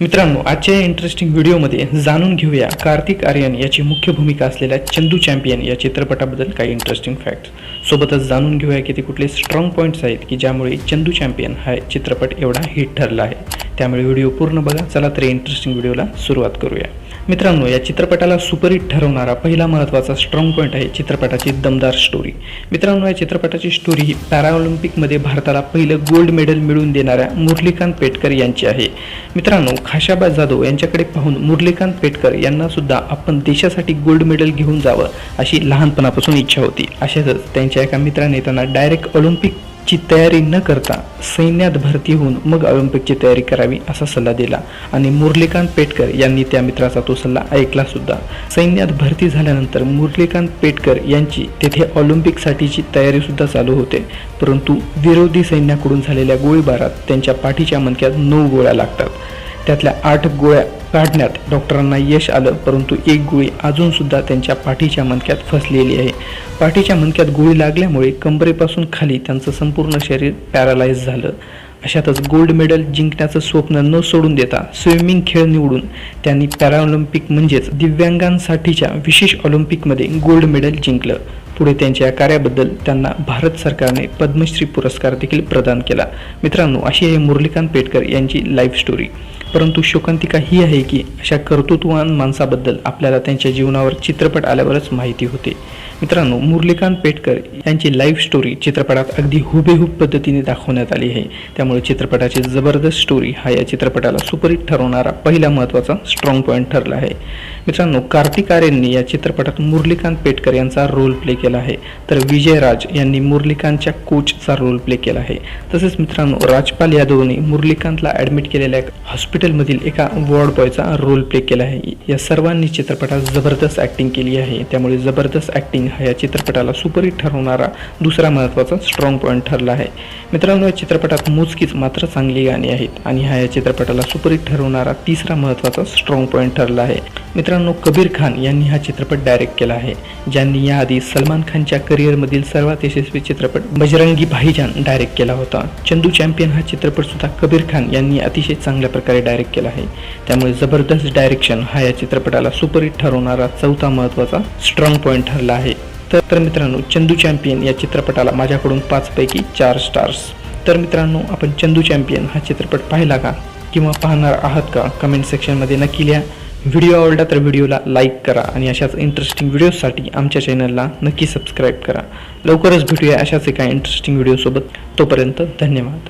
मित्रांनो आजच्या या इंटरेस्टिंग व्हिडिओमध्ये जाणून घेऊया कार्तिक आर्यन याची मुख्य भूमिका असलेल्या चंदू चॅम्पियन या चित्रपटाबद्दल काही इंटरेस्टिंग फॅक्ट्स सोबतच जाणून घेऊया की ते कुठले स्ट्रॉंग पॉईंट्स आहेत की ज्यामुळे चंदू चॅम्पियन हा चित्रपट एवढा हिट ठरला आहे. त्यामुळे व्हिडिओ पूर्ण बघा. चला तर इंटरेस्टिंग व्हिडिओला सुरुवात करूया. मित्रांनो या चित्रपटाला सुपरहिट ठरवणारा पहिला महत्त्वाचा स्ट्रॉंग पॉईंट आहे चित्रपटाची दमदार स्टोरी मित्रांनो या चित्रपटाची स्टोरी ही पॅराऑलिम्पिकमध्ये भारताला पहिलं गोल्ड मेडल मिळवून देणाऱ्या मुरलीकांत पेटकर यांची आहे. मित्रांनो खाशाबा जाधव यांच्याकडे पाहून मुरलीकांत पेटकर यांना सुद्धा आपण देशासाठी गोल्ड मेडल घेऊन जावं अशी लहानपणापासून इच्छा होती. अशातच त्यांच्या एका मित्राने त्यांना डायरेक्ट ऑलिम्पिक ची तयारी न करता सैन्यात भरती होऊन मग ऑलिम्पिकची तयारी करावी असा सल्ला दिला. आणि मुरलीकांत पेटकर यांनी त्या मित्राचा तो सल्ला ऐकला सुद्धा. सैन्यात भरती झाल्यानंतर मुरलीकांत पेटकर यांची तेथे ऑलिम्पिकसाठीची तयारी सुद्धा चालू होते. परंतु विरोधी सैन्याकडून झालेल्या गोळीबारात त्यांच्या पाठीच्या मणक्यात नऊ गोळ्या लागतात. त्यातल्या आठ गोळ्या काढण्यात डॉक्टरांना यश आलं परंतु एक गोळी अजूनसुद्धा त्यांच्या पाठीच्या मणक्यात फसलेली आहे. पाठीच्या मणक्यात गोळी लागल्यामुळे कंबरेपासून खाली त्यांचं संपूर्ण शरीर पॅरालाइज झालं. अशातच गोल्ड मेडल जिंकण्याचं स्वप्न न सोडून देता स्विमिंग खेळ निवडून त्यांनी पॅराऑलिम्पिक म्हणजेच दिव्यांगांसाठीच्या विशेष ऑलिम्पिकमध्ये गोल्ड मेडल जिंकलं. पुढे त्यांच्या कार्याबद्दल त्यांना भारत सरकारने पद्मश्री पुरस्कार देखील प्रदान केला. मित्रांनो अशी आहे मुरलीकांत पेटकर यांची लाईफ स्टोरी परंतु शोकांतिका ही आहे की अशा कर्तृत्ववान माणसाबद्दल आपल्याला त्यांच्या जीवनावर चित्रपट आल्यावरच माहिती होते. मित्रांनो मुरलीकांत पेटकर यांची लाईफ स्टोरी चित्रपटात अगदी हुबेहूब पद्धतीने दाखवण्यात आली आहे. त्यामुळे चित्रपटाची जबरदस्त स्टोरी हा या चित्रपटाला सुपरहिट ठरवणारा पहिला महत्त्वाचा स्ट्रॉंग पॉईंट ठरला आहे. मित्रांनो कार्तिक आर्यनने या चित्रपटात मुरलीकांत पेटकर यांचा रोल प्ले केला. आहे. तर विजय राज यांनी मुरलीकांतच्या कोचचा रोल प्ले केला आहे. तसेच मित्रांनो राजपाल यादवने मुरलीकांतला ॲडमिट केलेल्या हॉस्पिटलमधील एका वॉर्ड बॉयचा रोल प्ले केला आहे. या सर्वांनी चित्रपटात जबरदस्त ॲक्टिंग केली आहे. त्यामुळे जबरदस्त ॲक्टिंग हा या चित्रपटाला सुपरहिट ठरवणारा दुसरा महत्त्वाचा स्ट्रॉंग पॉईंट ठरला आहे. मित्रांनो या चित्रपटात मोजकीच मात्र चांगली गाणी आहेत आणि हा या चित्रपटाला सुपरहिट ठरवणारा तिसरा महत्त्वाचा स्ट्रॉंग पॉईंट ठरला आहे. मित्रांनो कबीर खान यांनी हा चित्रपट डायरेक्ट केला आहे ज्यांनी याआधी सलमान खानच्या करिअरमधील सर्वात यशस्वी चित्रपट बजरंगी भाईजान डायरेक्ट केला होता. चंदू चॅम्पियन हा चित्रपट सुद्धा कबीर खान यांनी अतिशय चांगल्या प्रकारे डायरेक्ट केला आहे. त्यामुळे जबरदस्त डायरेक्शन हा या चित्रपटाला सुपरहिट ठरवणारा चौथा महत्त्वाचा स्ट्रॉंग पॉईंट ठरला आहे. तर तर मित्रांनो चंदू चॅम्पियन या चित्रपटाला माझ्याकडून पाचपैकी चार स्टार्स तर मित्रांनो आपण चंदू चॅम्पियन हा चित्रपट पाहिला का? किंवा पाहणार आहात का? कमेंट सेक्शनमध्ये नक्की लिहा. व्हिडिओ आवडला तर व्हिडिओला लाईक करा आणि अशाच इंटरेस्टिंग व्हिडिओसाठी आमच्या चॅनलला नक्की सबस्क्राईब करा. लवकरच भेटूया अशाच एका इंटरेस्टिंग व्हिडिओसोबत तोपर्यंत धन्यवाद.